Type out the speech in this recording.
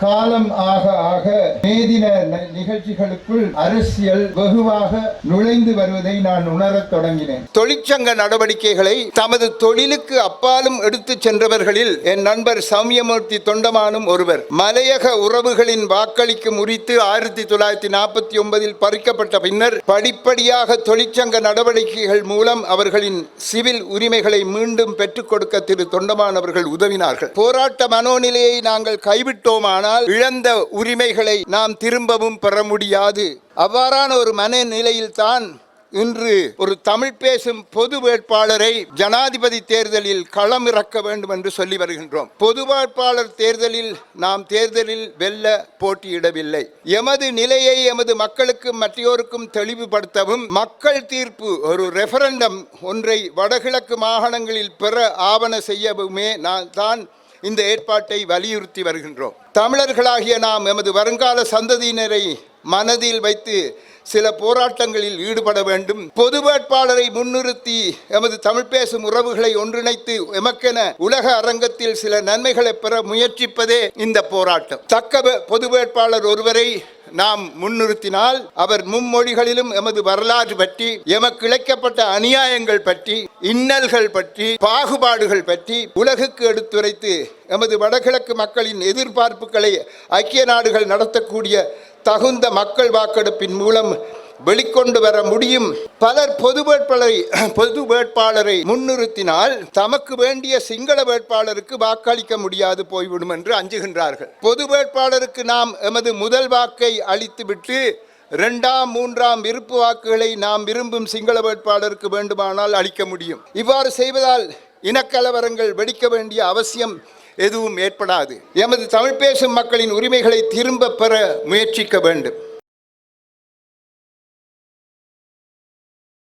காலம் ஆக ஆக மேதின நிகழ்ச்சிகளுக்குள் அரசியல் வெகுவாக நுழைந்து வருவதை நான் உணரத் தொடங்கினேன். தொழிற்சங்க நடவடிக்கைகளை தமது தொழிலுக்கு அப்பாலும் எடுத்துச் சென்றவர்களில் என் நண்பர் சௌமியமூர்த்தி தொண்டமானும் ஒருவர். மலையக உறவுகளின் வாக்களிக்கும் முறித்து ஆயிரத்தி தொள்ளாயிரத்தி நாற்பத்தி ஒன்பதில் பறிக்கப்பட்ட பின்னர் படிப்படியாக தொழிற்சங்க நடவடிக்கைகள் மூலம் அவர்களின் சிவில் உரிமைகளை மீண்டும் பெற்றுக் கொடுக்க திரு தொண்டமான் அவர்கள் உதவினார்கள். போராட்ட மனோநிலையை நாங்கள் கைவிட்டோமான ஆனால் இழந்த உரிமைகளை நாம் திரும்பவும் பெற முடியாது. அவ்வாறான ஒரு மனநிலையில்தான் இன்று ஒரு தமிழ் பேசும் பொது வேட்பாளரை ஜனாதிபதி தேர்தலில் களம் இறக்க வேண்டும் என்று சொல்லி வருகின்றோம். பொது வேட்பாளர் தேர்தலில் நாம் தேர்தலில் வெல்ல போட்டியிடவில்லை. எமது நிலையை எமது மக்களுக்கும் மற்றையோருக்கும் தெளிவுபடுத்தவும் மக்கள் தீர்ப்பு ஒரு ரெஃபரண்டம் ஒன்றை வடகிழக்கு மாகாணங்களில் பெற ஆவண செய்யவுமே நான் தான் இந்த ஏற்பாட்டை வலியுறுத்தி வருகின்றோம். தமிழர்களாகிய நாம் எமது வருங்கால சந்ததியினரை மனதில் வைத்து சில போராட்டங்களில் ஈடுபட வேண்டும். பொது வேட்பாளரை முன்னிறுத்தி எமது தமிழ் பேசும் உறவுகளை ஒன்றிணைத்து எமக்கென உலக அரங்கத்தில் சில நன்மைகளை பெற முயற்சிப்பதே இந்த போராட்டம். தக்க பொது வேட்பாளர் ஒருவரை நாம் முன்னிறுத்தினால் அவர் மும்மொழிகளிலும் எமது வரலாறு பற்றி எமக்கு இழைக்கப்பட்ட அநியாயங்கள் பற்றி இன்னல்கள் பற்றி பாகுபாடுகள் பற்றி உலகுக்கு எடுத்துரைத்து எமது வடகிழக்கு மக்களின் எதிர்பார்ப்புகளை ஐக்கிய நாடுகள் நடத்தக்கூடிய தகுந்த மக்கள் வாக்கெடுப்பின் மூலம் வெளிக்கொண்டு வர முடியும். பலர் பொது வேட்பாளரை பொது வேட்பாளரை முன்னிறுத்தினால் தமக்கு வேண்டிய சிங்கள வேட்பாளருக்கு வாக்களிக்க முடியாது போய்விடும் என்று அஞ்சுகின்றார்கள். பொது வேட்பாளருக்கு நாம் எமது முதல் வாக்கை அளித்துவிட்டு இரண்டாம் மூன்றாம் விருப்பு வாக்குகளை நாம் விரும்பும் சிங்கள வேட்பாளருக்கு வேண்டுமானால் அளிக்க முடியும். இவ்வாறு செய்வதால் இனக்கலவரங்கள் வெடிக்க வேண்டிய அவசியம் எதுவும் ஏற்படாது. எமது தமிழ் பேசும் மக்களின் உரிமைகளை திரும்ப பெற முயற்சிக்க வேண்டும்.